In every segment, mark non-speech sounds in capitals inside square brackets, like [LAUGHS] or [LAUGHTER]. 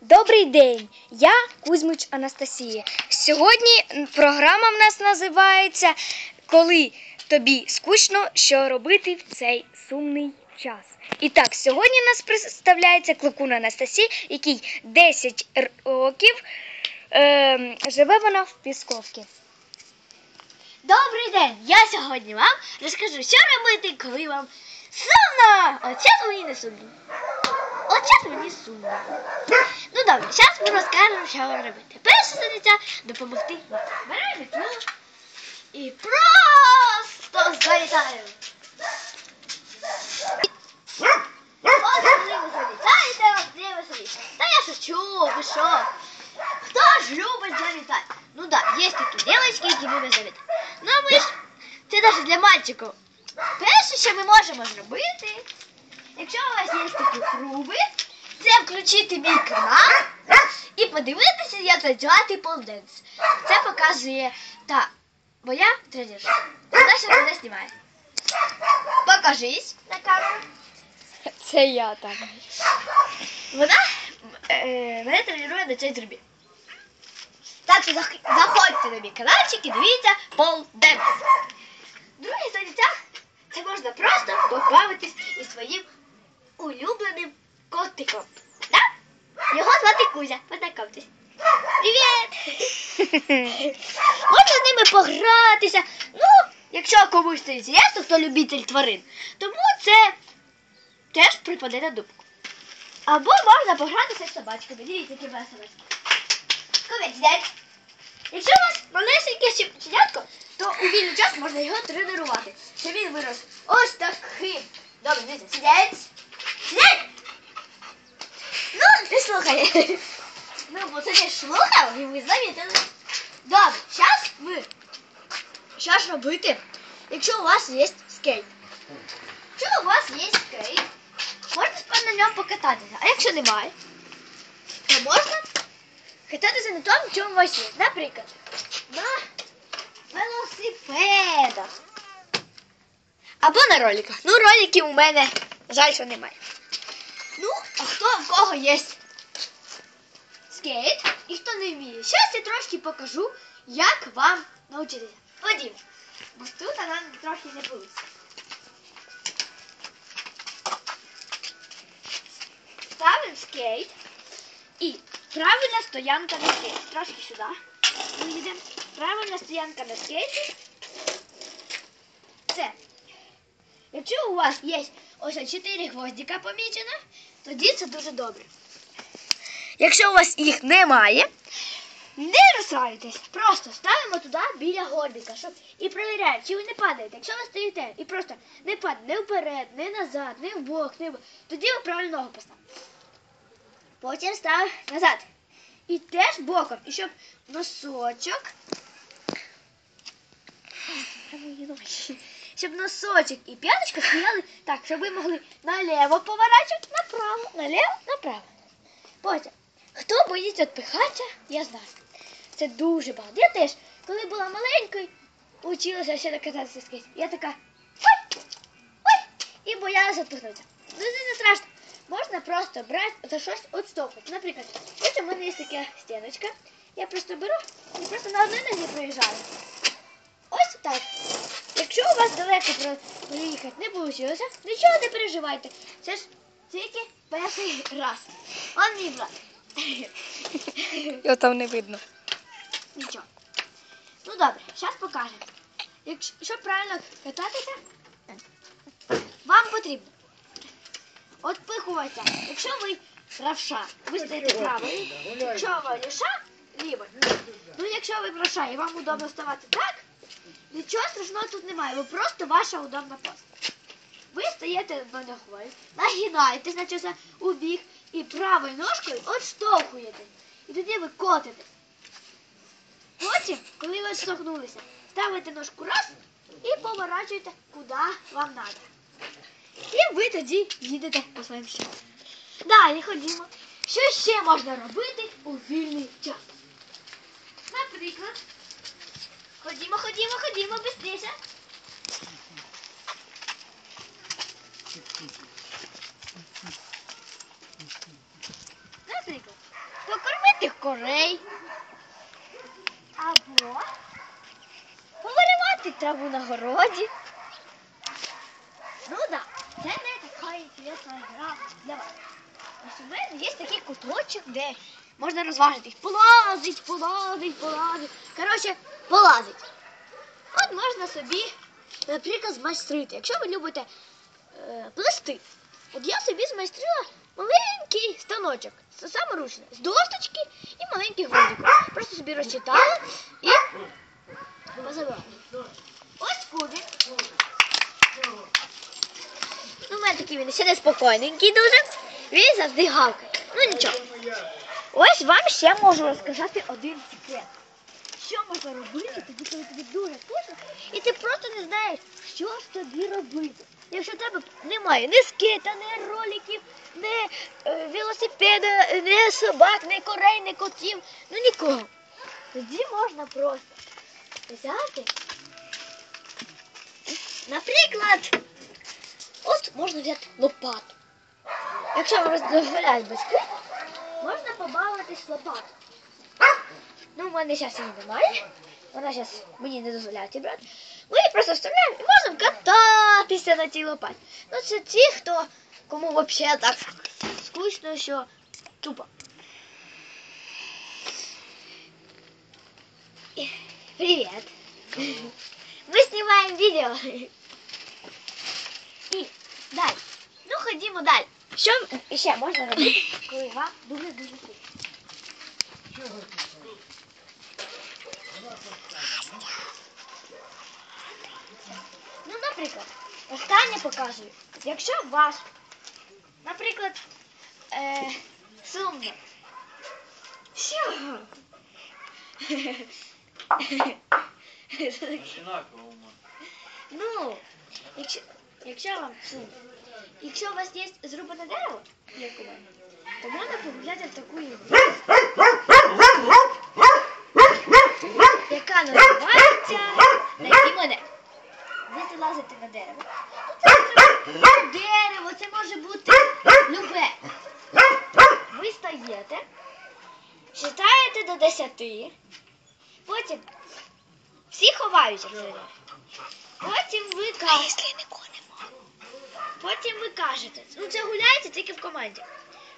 Добрий день, я Кузьмич Анастасія. Сьогодні програма в нас називається Коли тобі скучно, що робити в цей сумний час. І так, сьогодні нас представляється Кликун Анастасія, який 10 років е, живе вона в Пісковці. Добрий день! Я сьогодні вам розкажу, що робити, коли вам сумно! Зараз мені не сумно. От зараз мені сумно. Ну добре, зараз ми розкажемо, що робити. Перше заняття допомогти. Беремо метлу і просто залітаємо. Та я шучу, ви що? Хто ж любить залітати? Ну да, є такі дівчатки, які люблять залітати. Ну ми ж, це навіть для мальчиків. Перше, що ми можемо зробити, якщо у вас є такі труби, це включити мій канал і подивитися, як танцювати полденс. Це показує та моя тренерша. Вона ще мене знімає. Покажись на камеру. Це я так. Вона е, мене тренує на цій трубі. Так що зах- заходьте на мій каналчик і дивіться Пол Денс. Друге заняття це можна просто побавитись із своїм улюбленим котиком. Да? Його звати Кузя. Познайомтесь. Привіт! [LAUGHS] Можна з ними погратися. Ну, якщо комусь це інтересно, хто любитель тварин, тому це теж припаде на думку. Або можна погратися з собачками. Дивіться, які в. Ковець. Якщо у вас малесеньке щенятко, то у вільний час можна його тренувати. Щоб він вирос ось таким. Добре, дивіться, сидять. Ну, ти слухай. Ну, бо це не слухав, і ви замітили. Добре, зараз. Що ж робити, якщо у вас є скейт? Якщо у вас є скейт, можна на ньому покататися. А якщо немає, то можна кататися на тому, чому у вас є. Наприклад, на велосипедах. Або на роликах. Ну, роликів у мене, жаль, що немає. Ну, а хто в кого є скейт і хто не вміє? Зараз я трошки покажу, як вам навчитися. Ходімо. Бо тут нам трохи не вийде. Ставимо скейт і правильна стоянка на скейт. Трошки сюди. Виїдемо. Правильна стоянка на скейті. Це. Якщо у вас є ось 4 гвоздика помічено, тоді це дуже добре. Якщо у вас їх немає, не розстраюйтесь. Просто ставимо туди біля горбика, щоб і перевіряємо, чи ви не падаєте. Якщо ви стоїте і просто не падаєте не вперед, не назад, не вбок, не в... тоді ви правильно ногу поставите. Потім ставимо назад. І теж боком. І щоб носочок. Щоб носочок і п'яточка стояли так, щоб ви могли наліво поворачувати, направо, наліво, направо. Потім, хто боїться відпихатися, я знаю. Це дуже багато. Я теж, коли була маленькою, училася ще кататися з кейсом. Я така ой, ой, і боялася відпихнутися. Ну це не страшно. Можна просто брати за щось відштовхувати. Наприклад, ось у мене є така стіночка. Я просто беру і просто на одній нозі проїжджаю. Ось так. Якщо у вас далеко проїхати не вийшло, нічого не переживайте. Це ж тільки перший раз. Он мій брат. [LAUGHS] Його там не видно. Нічого. Ну добре, зараз покажемо. Якщо щоб правильно кататися, вам потрібно отпихуватися. Якщо ви правша, ви стаєте правою. Якщо ви ліша, лівою. Ну якщо ви правша і вам удобно ставати так, нічого страшного тут немає. Ви просто ваша удобна поза. Ви стаєте до ногою, нагинаєтесь, наче це у бік, і правою ножкою відштовхуєте. І тоді ви котите. Потім, коли ви штовхнулися, ставите ножку раз і поворачуєте, куди вам треба. І ви тоді їдете по своїм шляху. Далі ходімо. Що ще можна робити у вільний час? Наприклад, ходімо, ходімо, ходімо, швидше. Наприклад, Мити корей. Або повиривати траву на городі. Ну да, це не така інтересна гра для вас. У мене є такий куточок, де можна розважитись. Полазить, полазить, полазить. Коротше, полазить. От можна собі, наприклад, змайстрити. Якщо ви любите е, плести, от я собі змайстрила маленький станочок, саморучно, з досточки і маленьких гвоздиків. Просто собі розчитала і позабирала. Ось кубик. Ну, у мене такий він ще неспокійненький дуже. Він завжди гавкає. Ну нічого. Ось вам ще можу розказати один секрет. Що можна робити тоді, коли тобі дуже скучно, і ти просто не знаєш, що ж тобі робити. Якщо в тебе немає ні скейта, ні роликів, ні е, велосипеда, ні собак, ні корей, ні котів, ну нікого. Тоді можна просто взяти. Наприклад, от можна взяти лопату. Якщо вам дозволяють батьки, можна побавитись лопатою. Ну, в мене зараз її немає. Вона зараз мені не дозволяє її брати. Ми її просто вставляємо і можемо кататися на цій лопаті. Ну, це ті, хто кому взагалі так скучно, що тупо. І- Привіт. Ми знімаємо відео. І далі. Ну, ходімо далі. Що ще можна робити, [LAUGHS] коли вам дуже-дуже скучно? Ну, наприклад, останнє показую. Якщо ваш, наприклад, е, сумно. Що? Ну, якщо, вам сумно, якщо у вас є зрубане дерево, як у мене, то можна погуляти в таку ігру, називається Найди мене. Ви залазите на дерево. Ну, Це дерево, це може бути любе. Ви стаєте, читаєте до 10, потім всі ховаються. Потім ви кажете. Потім ви кажете, ну це гуляється тільки в команді.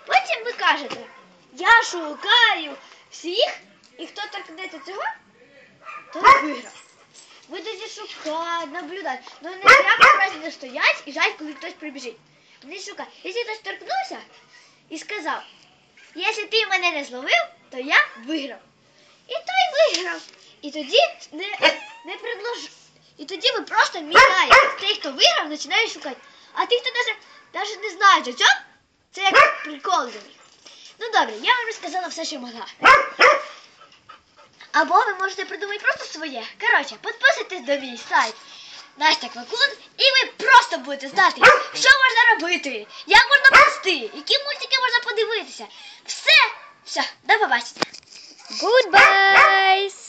Потім ви кажете, я шукаю всіх, і хто торкнеться цього, то виграв. Ви тоді шукають, наблюдають. Ну не разі не стоять і жать, коли хтось прибіжить. Вони шукають. Якщо хтось торкнувся і сказав, якщо ти мене не зловив, то я виграв. І той виграв. І тоді не, не предлож... І тоді ви просто міняєте. Той, хто виграв, починає шукати. А ті, хто навіть, навіть не знає цього, це як прикол. Ну добре, я вам розказала все, що могла. Або ви можете придумати просто своє. Коротше, підписуйтесь до мій сайт Настя Квакун, і ви просто будете знати, що можна робити, як можна плести, які мультики можна подивитися. Все, все, до побачення. Goodbyes!